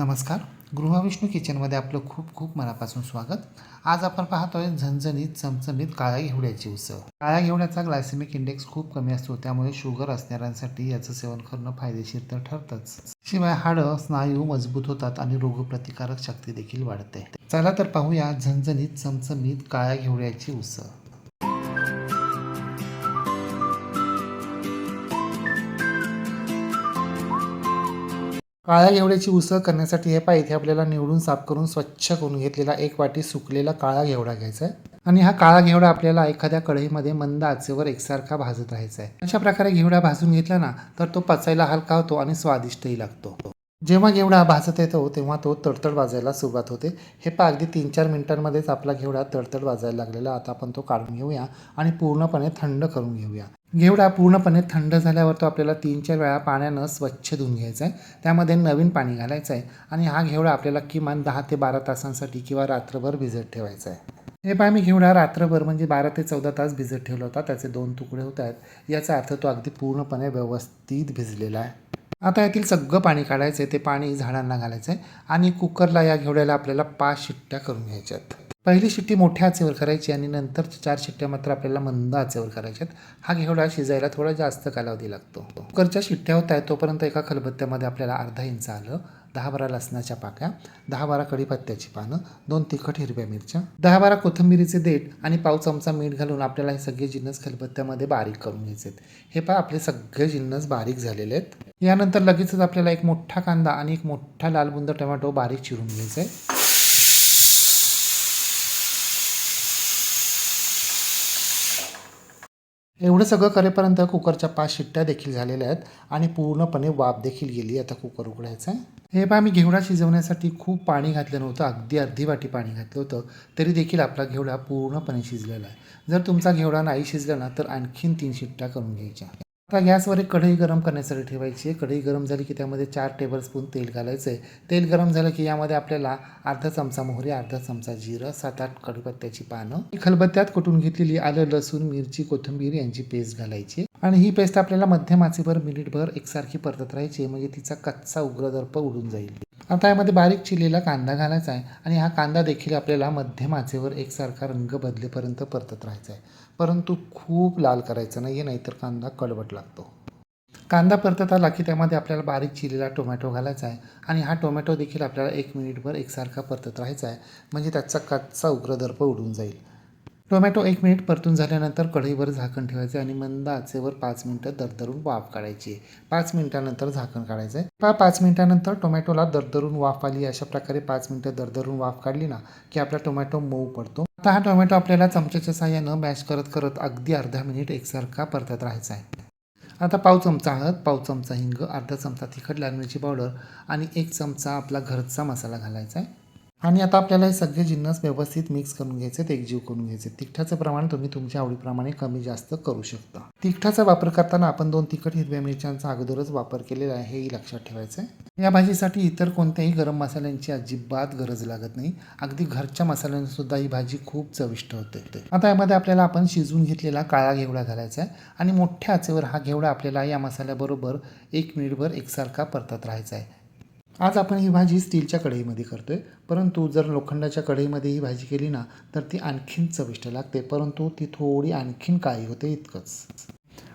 नमस्कार. गृहविष्णू किचनमध्ये आपलं खूप खूप मनापासून स्वागत. आज आपण पाहतोय झणझणीत चमचमीत काळ्या घेवड्याची उसळ. काळ्या घेवड्याचा ग्लायसेमिक इंडेक्स खूप कमी असतो त्यामुळे शुगर असणाऱ्यांसाठी याचं सेवन करणं फायदेशीर तर ठरतंच. शिवाय हाडं स्नायू मजबूत होतात आणि रोगप्रतिकारक शक्ती देखील वाढते. चला तर पाहूया झणझणीत चमचमीत काळ्या घेवड्याची उसळ. काळ्या घेवड्याची उसळ करण्यासाठी हे पाहिजे इथे आपल्याला निवडून साफ करून स्वच्छ करून घेतलेला एक वाटी सुकलेला काळा घेवडा घ्यायचा आहे. आणि हा काळा घेवडा आपल्याला एखाद्या कढईमध्ये मंद आचेवर एकसारखा भाजत राहायचा आहे. अशा प्रकारे घेवडा भाजून घेतला ना तर तो पचायला हलका होतो आणि स्वादिष्टही लागतो. जेव्हा घेवडा भाजत येतो तेव्हा तो तडतड वाजायला सुरुवात होते. हे पा अगदी तीन चार मिनिटांमध्येच आपला घेवडा तडतड वाजायला लागलेला. आता आपण तो काढून घेऊया आणि पूर्णपणे थंड करून घेऊया. घेवडा पूर्णपणे थंड झाल्यावर तो आपल्याला तीन चार वेळा पाण्यानं स्वच्छ धुवून घ्यायचा आहे. त्यामध्ये नवीन पाणी घालायचं आहे आणि हा घेवडा आपल्याला किमान दहा ते बारा तासांसाठी किंवा रात्रभर भिजत ठेवायचा आहे. हे पाय मी घेवडा रात्रभर म्हणजे बारा ते चौदा तास भिजत ठेवला होता. त्याचे दोन तुकडे होत आहेत. याचा अर्थ तो अगदी पूर्णपणे व्यवस्थित भिजलेला आहे. आता यातील सगळं पाणी काढायचं आहे ते पाणी झाडांना घालायचं आहे आणि कुकरला या घेवड्याला आपल्याला पाच शिट्ट्या करून घ्यायच्या आहेत पहिली शिट्टी मोठ्या आचेवर करायची आणि नंतर चार शिट्ट्या मात्र आपल्याला मंद आचेवर करायच्या आहेत हा घेवडा शिजायला थोडा जास्त कालावधी लागतो. कुकरच्या शिट्ट्या होत आहेत तोपर्यंत एका खलबत्त्यामध्ये आपल्याला अर्धा इंच आलं दहा बारा लसणाच्या पाक्या दहा बारा कढीपत्त्याची पानं दोन तिखट हिरव्या मिरच्या दहा बारा कोथिंबिरीचे देठ आणि पाव चमचा मीठ घालून आपल्याला हे सगळे जिन्नस खलबत्त्यामध्ये बारीक करून घ्यायचे आहेत हे पहा आपले सगळे जिन्नस बारीक झालेले आहेत. यानंतर लगेचच आपल्याला एक मोठा कांदा आणि एक मोठा लाल बुंद टोमॅटो बारीक चिरून घ्यायचा आहे एवढं सगळं करेपर्यंत कुकरच्या पाच शिट्ट्या देखील झालेल्या आहेत आणि पूर्णपणे वाफ देखील गेली आता कुकर उघडायचं आहे हे पहा मी घेवडा शिजवण्यासाठी खूप पाणी घातलं नव्हतं. अगदी अर्धी वाटी पाणी घातलं होतं. तरी देखील आपला घेवडा पूर्णपणे शिजलेला आहे. जर तुमचा घेवडा नाही शिजला ना तर आणखीन तीन शिट्ट्या करून घ्यायच्या. आता गॅसवर एक कढई गरम करण्यासाठी ठेवायची आहे. कढई गरम झाली की त्यामध्ये चार टेबलस्पून तेल घालायचं आहे तेल गरम झालं की यामध्ये आपल्याला अर्धा चमचा मोहरी अर्धा चमचा जिरं सात आठ कडीपत्त्याची पानं खलबत्त्यात कुटून घेतलेली आलं लसूण मिरची कोथिंबीर यांची पेस्ट घालायची. आणि ही पेस्ट आपल्याला मध्यम आचेवर मिनिटभर एकसारखी परतत राहायची म्हणजे तिचा कच्चा उग्रदर्प उडून जाईल. आता यामध्ये बारीक चिरलेला कांदा घालायचा आहे आणि हा कांदा देखील आपल्याला मध्यम आचेवर एकसारखा रंग बदलेपर्यंत परतत राहायचा आहे. परंतु खूप लाल करायचा नाही नाहीतर कांदा कडवट लागतो. कांदा परतत आला की त्यामध्ये आपल्याला बारीक चिरलेला टोमॅटो घालायचा आहे आणि हा टोमॅटो देखील आपल्याला एक मिनिटभर एकसारखा परतत राहायचा आहे. म्हणजे त्याचा कच्चा उग्रदर्प उडून जाईल. टोमॅटो एक मिनिट परतून झाल्यानंतर कढईवर झाकण ठेवायचे आणि मंद आचेवर पाच मिनटं दरदरून वाफ काढायची. पाच मिनिटानंतर झाकण काढायचं आहे पा पाच मिनिटानंतर टोमॅटोला दरदरून वाफ आली अशा प्रकारे पाच मिनटं दरदरून वाफ काढली ना की आपला टोमॅटो मऊ पडतो. आता हा टोमॅटो आपल्याला चमच्याच्या साह्यानं मॅश करत करत अगदी अर्धा मिनिट एकसारखा परतत राहायचा आहे आता पाव चमचा हळद पाव चमचा हिंग अर्धा चमचा तिखट लाल मिरची पावडर आणि एक चमचा आपला घरचा मसाला घालायचा आहे आणि आता आपल्याला हे सगळे जिन्नस व्यवस्थित मिक्स करून घ्यायचे एकजीव करून घ्यायचे. तिखटाचं प्रमाण तुम्ही तुमच्या आवडीप्रमाणे कमी जास्त करू शकता. तिखटाचा वापर करताना आपण दोन तिखट हिरव्या मिरच्यांचा अगोदरच वापर केलेला आहे हेही लक्षात ठेवायचं आहे या भाजीसाठी इतर कोणत्याही गरम मसाल्यांची अजिबात गरज लागत नाही. अगदी घरच्या मसाल्यांनी सुद्धा ही भाजी खूप चविष्ट होते. आता यामध्ये आपल्याला आपण शिजवून घेतलेला काळा घेवडा घालायचा आहे आणि मोठ्या आचेवर हा घेवडा आपल्याला या मसाल्याबरोबर एक मिनिटभर एकसारखा परतत राहायचा आहे. आज आपण ही भाजी स्टीलच्या कढईमध्ये करतोय. परंतु जर लोखंडाच्या कढईमध्ये ही भाजी केली ना तर ती आणखीन चविष्ट लागते. परंतु ती थोडी आणखीन काळी होते इतकंच.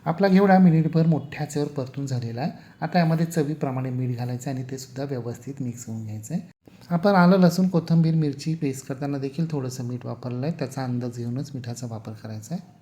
आपला घेवडा मिनिटभर मोठ्या चेवर परतून झालेला आहे. आता यामध्ये चवीप्रमाणे मीठ घालायचं आणि ते सुद्धा व्यवस्थित मिक्स होऊन घ्यायचं आहे आपण आलं लसूण कोथिंबीर मिरची पेस्ट करताना देखील थोडंसं मीठ वापरलं आहे त्याचा अंदाज घेऊनच मिठाचा वापर करायचा आहे.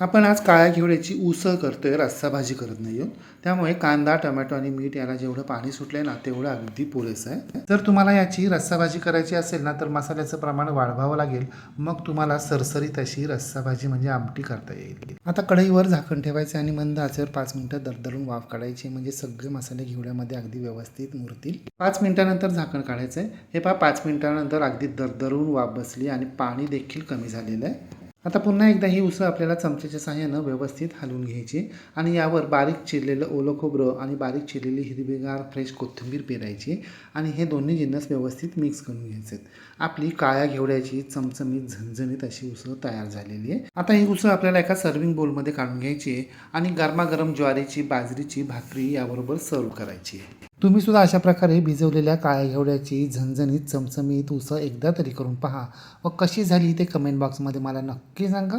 आपण आज काळ्या घेवड्याची उसळ करतोय रस्सा भाजी करत नाही आहोत त्यामुळे कांदा टोमॅटो आणि मीठ याला जेवढं पाणी सुटलंय ना तेवढं अगदी पुरेसं आहे. जर तुम्हाला याची रस्सा भाजी करायची असेल ना तर मसाल्याचं प्रमाण वाढवावं लागेल. मग तुम्हाला सरसरीत अशी रस्सा भाजी म्हणजे आमटी करता येईल. आता कढईवर झाकण ठेवायचं आणि मंद आचेवर पाच मिनिटं दरदरून वाफ काढायची. म्हणजे सगळे मसाले घेवड्यामध्ये अगदी व्यवस्थित मुरतील. पाच मिनिटानंतर झाकण काढायचं आहे हे पहा पाच मिनिटानंतर अगदी दरदरून वाफ बसली आणि पाणी देखील कमी झालेलं आहे. आता पुन्हा एकदा ही उसळ आपल्याला चमच्याच्या सहाय्यानं व्यवस्थित हलवून घ्यायची आणि यावर बारीक चिरलेलं ओलं खोबरं आणि बारीक चिरलेली हिरवीगार फ्रेश कोथिंबीर पेरायची आणि हे दोन्ही जिन्नस व्यवस्थित मिक्स करून घ्यायचे आपली काळ्या घेवड्याची चमचमीत झणझणीत अशी उसळ तयार झालेली आहे. आता ही उसळ आपल्याला एका सर्विंग बोलमध्ये काढून घ्यायची आहे आणि गरमागरम ज्वारीची बाजरीची भाकरी याबरोबर सर्व करायची आहे. तुम्ही सुद्धा अशा प्रकारे भिजवलेल्या काळ्या घेवड्याची झणझणीत चमचमीत उसळ एकदा तरी करून पहा. व कशी झाली ते कमेंट बॉक्समध्ये मला नक्की सांगा.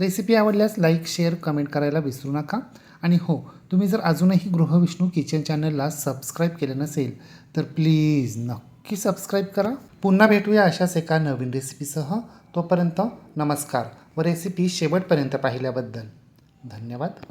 रेसिपी आवडल्यास लाईक शेअर कमेंट करायला विसरू नका. आणि हो तुम्ही जर अजूनही गृहविष्णू किचन चॅनलला सबस्क्राईब केलं नसेल तर प्लीज नक्की सबस्क्राईब करा. पुन्हा भेटूया अशाच एका नवीन रेसिपीसह तोपर्यंत नमस्कार व रेसिपी शेवटपर्यंत पाहिल्याबद्दल धन्यवाद.